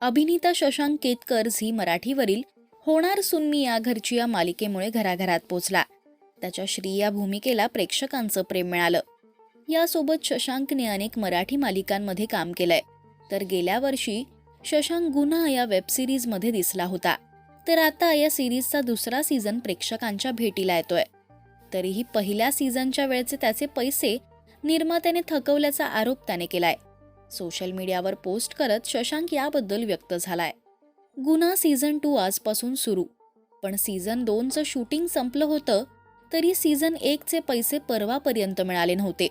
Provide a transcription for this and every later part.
अभिनेता शशांक केतकर झी मराठीवरील होणार सुनमी या घरची या मालिकेमुळे घराघरात पोचला. त्याच्या श्री या भूमिकेला प्रेक्षकांचं प्रेम मिळालं. यासोबत शशांकने अनेक मराठी मालिकांमध्ये काम केलंय. तर गेल्या वर्षी शशांक गुन्हा या वेबसिरीजमध्ये दिसला होता. तर आता या सिरीजचा दुसरा सीझन प्रेक्षकांच्या भेटीला येतोय. तरीही पहिल्या सीझनच्या वेळचे त्याचे पैसे निर्मात्याने थकवल्याचा आरोप त्याने केलाय. सोशल मीडियावर पोस्ट करत शशांक याबद्दल व्यक्त झालाय. गुन्हा सीझन टू आजपासून सुरू. पण सीझन दोनचं शूटिंग संपलं होतं तरी सीझन एकचे पैसे परवापर्यंत मिळाले नव्हते.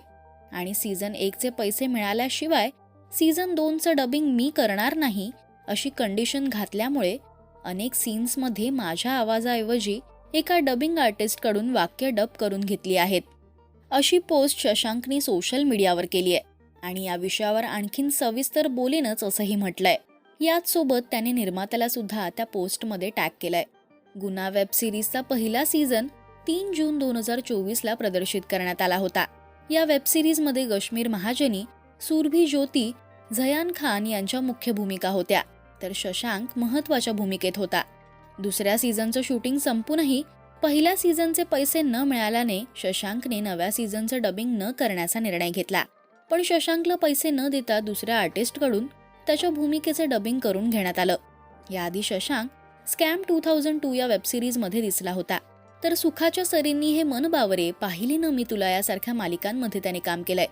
आणि सीझन एकचे पैसे मिळाल्याशिवाय सीझन दोनचं डबिंग मी करणार नाही अशी कंडिशन घातल्यामुळे अनेक सीन्समध्ये माझ्या आवाजाऐवजी एका डबिंग आर्टिस्टकडून वाक्य डब करून घेतली आहेत. अशी पोस्ट शशांकने सोशल मीडियावर केली आहे आणि या विषयावर आणखीन सविस्तर बोलेनच असंही म्हटलंय. याचसोबत त्याने निर्मात्याला सुद्धा त्या पोस्टमध्ये टॅग केलंय. गुन्हा वेब सिरीजचा पहिला सीझन तीन जून दोन हजार चोवीसला प्रदर्शित करण्यात आला होता. या वेब सिरीजमध्ये कश्मीर महाजनी सुरभी ज्योती झयान खान यांच्या मुख्य भूमिका होत्या तर शशांक महत्त्वाच्या भूमिकेत होता. दुसऱ्या सीझनचं शूटिंग संपूनही पहिल्या सीझनचे पैसे न मिळाल्याने शशांकने नव्या सीझनचं डबिंग न करण्याचा निर्णय घेतला. पण शशांकला पैसे न देता दुसऱ्या आर्टिस्टकडून त्याच्या भूमिकेचे डबिंग करून घेण्यात आलं. याआधी Shashank scam two thousand two या वेबसिरीजमध्ये दिसला होता. तर सुखाच्या सरींनी हे मन बावरे पाहिली न मी तुला यासारख्या मालिकांमध्ये त्याने काम केलंय.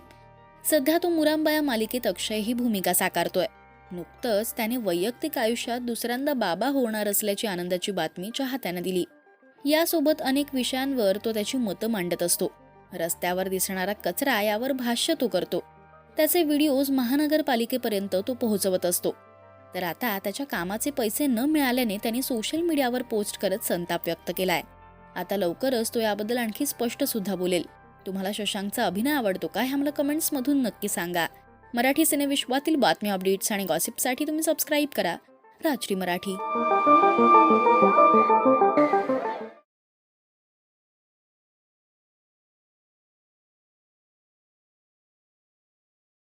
सध्या तो मुरांबा या मालिकेत अक्षय ही भूमिका साकारतोय. नुकतंच त्याने वैयक्तिक आयुष्यात दुसऱ्यांदा बाबा होणार असल्याची आनंदाची बातमी चाहत्यानं दिली. यासोबत अनेक विषयांवर तो त्याची मतं मांडत असतो. रस्त्यावर दिसणारा कचरा यावर भाष्य तो करतो. त्याचे व्हिडिओज महानगरपालिकेपर्यंत तो पोहोचवत असतो. तर आता त्याच्या कामाचे पैसे न मिळाल्याने त्यांनी सोशल मीडियावर पोस्ट करत संताप व्यक्त केलाय. आता लवकरच तो याबद्दल आणखी स्पष्ट सुद्धा बोलेल. तुम्हाला शशांकचा अभिनय आवडतो का? हे आम्हाला कमेंट्समधून नक्की सांगा. मराठी सिनेविश्वातील बातमी अपडेट्स आणि गॉसिपसाठी तुम्ही सबस्क्राईब करा. राजश्री मराठी.